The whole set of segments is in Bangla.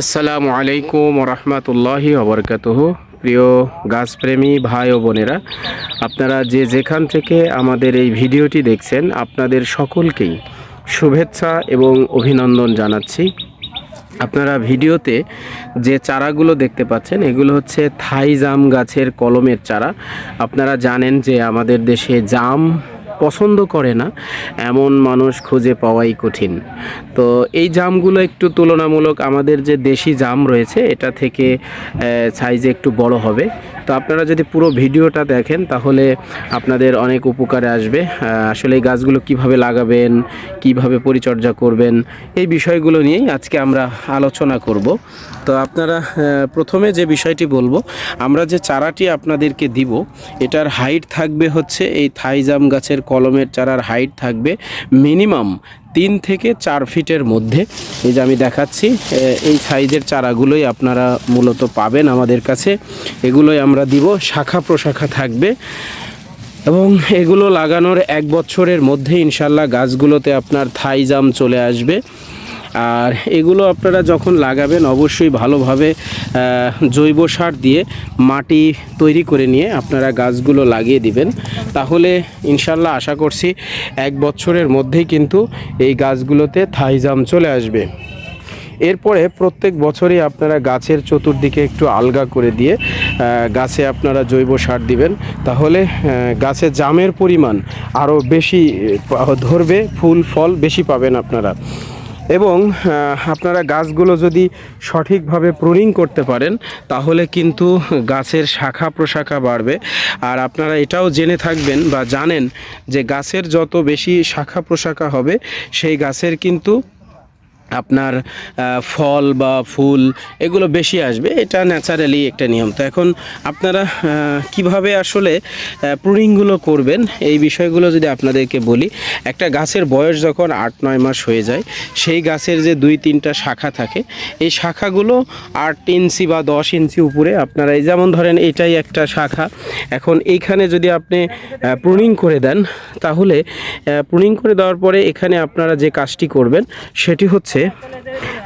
আসসালামু আলাইকুম রহমতুল্লাহি অবরকাতহ প্রিয় গাছপ্রেমী ভাই ও বোনেরা, আপনারা যে যেখান থেকে আমাদের এই ভিডিওটি দেখছেন, আপনাদের সকলকেই শুভেচ্ছা এবং অভিনন্দন জানাচ্ছি। আপনারা ভিডিওতে যে চারাগুলো দেখতে পাচ্ছেন, এগুলো হচ্ছে থাই জাম গাছের কলমের চারা। আপনারা জানেন যে আমাদের দেশে জাম পছন্দ করে না, এমন মানুষ খুঁজে পাওয়াই কঠিন। তো এই জামগুলো একটু তুলনামূলক আমাদের যে দেশি জাম রয়েছে, এটা থেকে সাইজে একটু বড় হবে। তো আপনারা যদি পুরো ভিডিওটা দেখেন, তাহলে আপনাদের অনেক উপকারে আসবে। আসলে এই গাছগুলো কীভাবে লাগাবেন, কীভাবে পরিচর্যা করবেন, এই বিষয়গুলো নিয়েই আজকে আমরা আলোচনা করব। তো আপনারা প্রথমে যে বিষয়টি বলব, আমরা যে চারাটি আপনাদেরকে দিব, এটার হাইট থাকবে হচ্ছে এই থাইজাম গাছের কলমের চারার হাইট থাকবে মিনিমাম তিন থেকে চার ফিটের মধ্যে। এই যে আমি দেখাচ্ছি এই সাইজের চারাগুলোই আপনারা মূলত পাবেন আমাদের কাছে। এগুলোই আমরা দিব, শাখা প্রশাখা থাকবে। এবং এগুলো লাগানোর এক বছরের মধ্যে ইনশাল্লাহ গাছগুলোতে আপনার থাইজাম চলে আসবে। আর এগুলো আপনারা যখন লাগাবেন, অবশ্যই ভালোভাবে জৈব সার দিয়ে মাটি তৈরি করে নিয়ে আপনারা গাছগুলো লাগিয়ে দিবেন। তাহলে ইনশাল্লাহ আশা করছি এক বছরের মধ্যেই কিন্তু এই গাছগুলোতে থাই জাম চলে আসবে। এরপরে প্রত্যেক বছরই আপনারা গাছের চতুর্দিকে একটু আলগা করে দিয়ে গাছে আপনারা জৈব সার দিবেন। তাহলে গাছে জামের পরিমাণ আরও বেশি ধরবে, ফুল, ফল বেশি পাবেন আপনারা। এবং আপনারা গাছগুলো যদি সঠিকভাবে প্রুনিং করতে পারেন, তাহলে কিন্তু গাছের শাখা প্রশাখা বাড়বে। আর আপনারা এটাও জেনে থাকবেন বা জানেন যে গাছের যত বেশি শাখা প্রশাখা হবে, সেই গাছের কিন্তু আপনার ফল বা ফুল, এগুলো বেশি আসবে। এটা ন্যাচারালি একটা নিয়ম। তো এখন আপনারা কীভাবে আসলে প্রুনিংগুলো করবেন, এই বিষয়গুলো যদি আপনাদেরকে বলি, একটা গাছের বয়স যখন আট, নয় মাস হয়ে যায়, সেই গাছের যে দুই, তিনটা শাখা থাকে, এই শাখাগুলো আট ইঞ্চি বা দশ ইঞ্চি উপরে আপনারা, এই যেমন ধরেন এটাই একটা শাখা। এখন এইখানে যদি আপনি প্রুনিং করে দেন, তাহলে প্রুনিং করে দেওয়ার পরে এখানে আপনারা যে কাজটি করবেন, সেটি হচ্ছে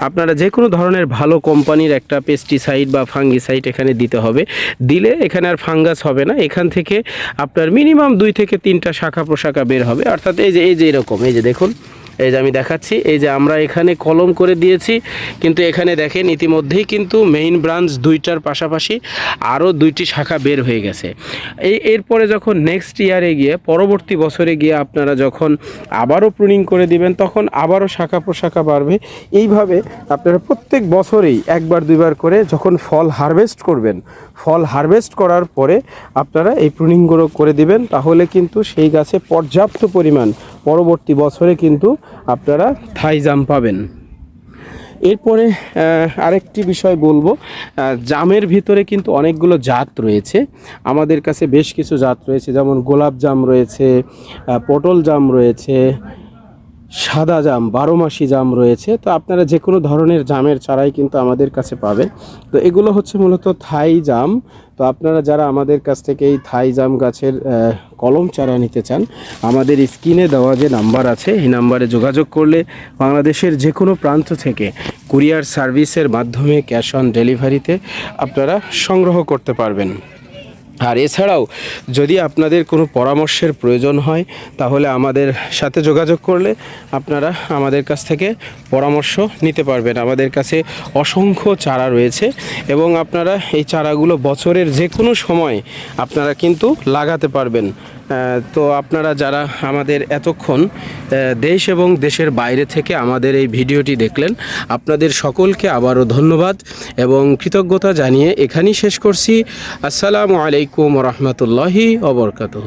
আপনারা যে কোনো ধরনের ভালো কোম্পানির একটা পেস্টিসাইড বা ফাঙ্গিসাইড এখানে দিতে হবে। দিলে এখানে আর ফাঙ্গাস হবে না। এখান থেকে আপনার মিনিমাম দুই থেকে তিনটা শাখা প্রশাখা বের হবে। অর্থাৎ এই যে এই যে এরকম, এই যে দেখুন। এই যে আমি দেখাচ্ছি, এই যে আমরা এখানে কলম করে দিয়েছি, কিন্তু এখানে দেখেন ইতিমধ্যেই কিন্তু মেইন ব্রাঞ্চ দুইটার পাশাপাশি আরও দুইটি শাখা বের হয়ে গেছে। এই এরপরে যখন নেক্সট ইয়ারে গিয়ে, পরবর্তী বছরে গিয়ে আপনারা যখন আবারও প্রুনিং করে দিবেন, তখন আবারও শাখা প্রশাখা বাড়বে। এইভাবে আপনারা প্রত্যেক বছরেই একবার দুইবার করে যখন ফল হারভেস্ট করবেন, ফল হারভেস্ট করার পরে আপনারা এই প্রুনিংগুলো করে দিবেন, তাহলে কিন্তু সেই গাছে পর্যাপ্ত পরিমাণ পরবর্তী বছরে কিন্তু আপনারা থাই জাম পাবেন। এরপরে আরেকটি বিষয় বলব জামের ভিতরে কিন্তু অনেকগুলো জাত রয়েছে। আমাদের কাছে বেশ কিছু জাত রয়েছে, যেমন গোলাপ জাম রয়েছে পটল জাম রয়েছে, সাদা জাম বারো মাসি জাম রয়েছে। তো আপনারা যে কোনো ধরনের জামের চারাই কিন্তু আমাদের কাছে পাবেন। তো এগুলো হচ্ছে মূলত থাই জাম। তো আপনারা যারা আমাদের কাছ থেকে এই থাই জাম গাছের কলম চারা নিতে চান, আমাদের স্ক্রিনে দেওয়া যে নাম্বার আছে, এই নাম্বারে যোগাযোগ করলে বাংলাদেশের যে কোনো প্রান্ত থেকে কুরিয়ার সার্ভিসের মাধ্যমে ক্যাশ অন ডেলিভারিতে আপনারা সংগ্রহ করতে পারবেন। আর এছাড়াও যদি আপনাদের কোনো পরামর্শের প্রয়োজন হয়, তাহলে আমাদের সাথে যোগাযোগ করলে আপনারা আমাদের কাছ থেকে পরামর্শ নিতে পারবেন। আমাদের কাছে অসংখ্য চারা রয়েছে এবং আপনারা এই চারাগুলো বছরের যে কোনো সময় আপনারা কিন্তু লাগাতে পারবেন। তো আপনারা যারা আমাদের এতক্ষণ দেশ এবং দেশের বাইরে থেকে আমাদের এই ভিডিওটি দেখলেন, আপনাদের সকলকে আবারও ধন্যবাদ এবং কৃতজ্ঞতা জানিয়ে এখানেই শেষ করছি। আসসালামু আলাইকুম রহমতুল্লাহি অবরকাতহ